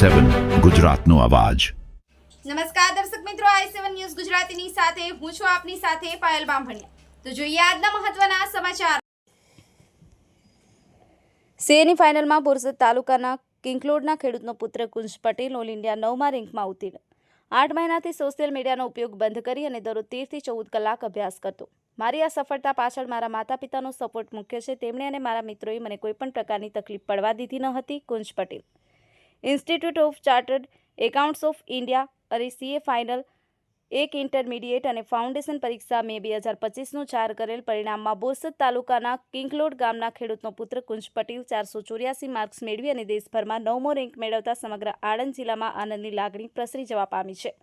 સેવન ગુજરાતનો અવાજ. નમસ્કાર દર્શક મિત્રો આઈ સેવન ન્યૂઝ ગુજરાતીની સાથે હું છું આપની સાથે પાયલ બામભણિયા. તો જોઈએ આજના મહત્વના સમાચાર. સીએની ફાઇનલમાં બોરસદ તાલુકાના કિંકલોડના ખેડૂતનો પુત્ર કુંજ પટેલ ઓલ ઇન્ડિયા નવમા રેન્કમાં ઉત્તીર્ણ આઠ મહિનાથી સોશિયલ મીડિયાનો ઉપયોગ બંધ કરી અને દરરોજ તેરથી ચૌદ કલાક અભ્યાસ કરતો. મારી આ સફળતા પાછળ મારા માતા પિતાનો સપોર્ટ મુખ્ય છે. તેમણે અને મારા મિત્રોએ મને કોઈપણ પ્રકારની તકલીફ પડવા દીધી ન હતી Kunj Patel. Institute of Chartered Accounts of India અને સીએ ફાઇનલ એક ઇન્ટરમીડિયેટ અને ફાઉન્ડેશન પરીક્ષા મે બે હજાર પચીસનું જાહેર કરેલ પરિણામમાં બોરસદ તાલુકાના કિંકલોડ ગામના ખેડૂતનો પુત્ર કુંજ પટેલ ચારસો ચોર્યાસી માર્ક્સ મેળવી અને દેશભરમાં નવમો રેન્ક મેળવતા સમગ્ર આણંદ જિલ્લામાં આનંદની લાગણી પ્રસરી જવા પામી છે.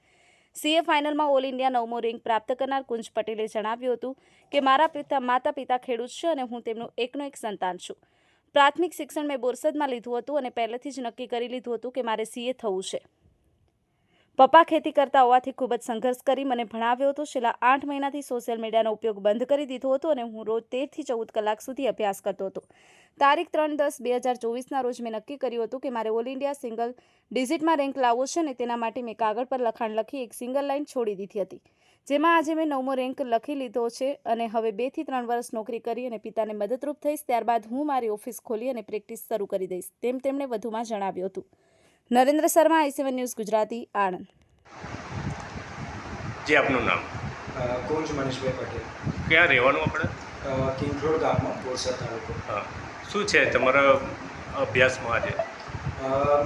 સીએ ફાઇનલમાં ઓલ ઇન્ડિયા નવમો રેન્ક પ્રાપ્ત કરનાર કુંજ પટેલે જણાવ્યું હતું કે, મારા પિતા, માતા પિતા ખેડૂત છે અને હું તેમનું એકનો એક સંતાન છું. પ્રાથમિક શિક્ષણ મેં બોરસદમાં લીધું હતું અને પહેલેથી જ નક્કી કરી લીધું હતું કે મારે સીએ થવું છે. પપ્પા ખેતી કરતા હોવાથી ખૂબ જ સંઘર્ષ કરી મને ભણાવ્યો હતો. છેલ્લા આઠ મહિનાથી સોશિયલ મીડિયાનો ઉપયોગ બંધ કરી દીધો હતો અને હું રોજ તેરથી ચૌદ કલાક સુધી અભ્યાસ કરતો હતો. તારીખ ત્રણ દસ બે હજાર ચોવીસના રોજ મેં નક્કી કર્યું હતું કે મારે ઓલ ઇન્ડિયા સિંગલ ડિજિટમાં રેન્ક લાવવો છે અને તેના માટે મેં કાગળ પર લખાણ લખી એક સિંગલ લાઇન છોડી દીધી હતી. જેમાં આજે મેં નવમો રેન્ક લખી લીધો છે અને હવે બેથી ત્રણ વર્ષ નોકરી કરી અને પિતાને મદદરૂપ થઈશ. ત્યારબાદ હું મારી ઓફિસ ખોલી અને પ્રેક્ટિસ શરૂ કરી દઈશ, તેમ તેમણે વધુમાં જણાવ્યું હતું. Narendra Sharma I seven news Gujarati Anand. જે આપનું નામ? કોચ મનીષભાઈ પટેલ? ક્યાં રહેવાનું આપણે? કિંગરોડ ગામમાં બોરસદ તાલુકો. હા. શું છે તમારા અભ્યાસમાં આજે?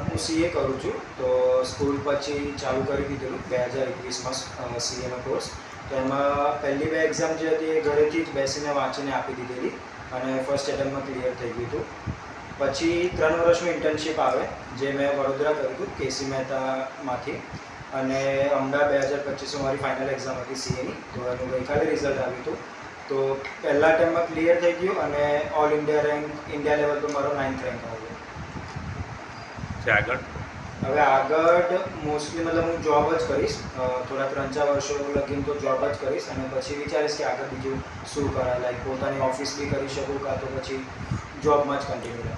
હું સીએ કરું છું તો સ્કૂલ પછી ચાલુ કરી દીધેલું બે હજાર એકવીસમાં સીએનો કોર્સ. તો એમાં પહેલી બે એક્ઝામ જે હતી એ ઘરેથી જ બેસીને વાંચીને આપી દીધેલી અને ફર્સ્ટ એટેમ્પમાં ક્લિયર થઈ ગયું હતું. પછી ત્રણ વર્ષનું ઇન્ટર્નશિપ આવે જે મેં વડોદરા કર્યું હતું કેસી મહેતામાંથી. અને અમદાવાદ બે હજાર પચીસમાં મારી ફાઇનલ એક્ઝામ હતી સીએની તો એનું ગઈકાલે રિઝલ્ટ આવ્યું હતું. તો પહેલા ટાઈમમાં ક્લિયર થઈ ગયું અને all India rank India level પર મારો નાઇન્થ રેન્ક આવ્યો. આગળ? હવે આગળ મોસ્ટલી મતલબ હું જોબ જ કરીશ. થોડા ત્રણ ચાર વર્ષો લગીને તો જોબ જ કરીશ. અને પછી વિચારીશ કે આગળ બીજું શું કરાય? લાઈક પોતાની ઓફિસ બી કરી શકું કાં તો પછી જોબમાં જ કન્ટિન્યુ રહે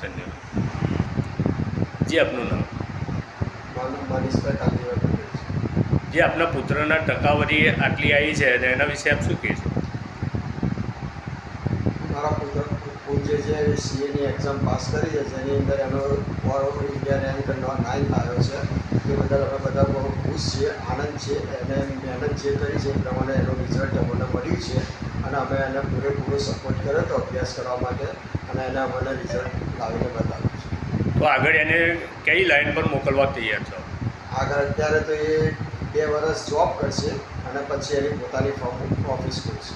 ધન્યવાદ જી આપનું નામ મારું મનીષભાઈ કાંતિભાઈ જે આપના પુત્રના ટકાવારી આટલી આવી છે અને એના વિશે આપ શું કહેશો મારા પુત્ર પૂજ્ય જે સીએની એક્ઝામ પાસ કરી છે એની અંદર એનો ઓલ ઇન્ડિયા રેન્ક નાઇન્થ આવ્યો છે એ બદલ અમે બધા બહુ ખુશ છીએ આનંદ છે એને મહેનત જે કરી છે એ પ્રમાણે એનું રિઝલ્ટ અમને મળ્યું છે અને અમે એને પૂરેપૂરો સપોર્ટ કર્યો હતો અભ્યાસ કરવા માટે અને એને અમને રિઝલ્ટ લાવીને બતાવ્યું છે. તો આગળ એને કઈ લાઈન પર મોકલવા તૈયાર છો? આગળ અત્યારે તો એ બે વર્ષ જોબ કરશે અને પછી એની પોતાની ફોર્મ ઓફિસ ખોલશે.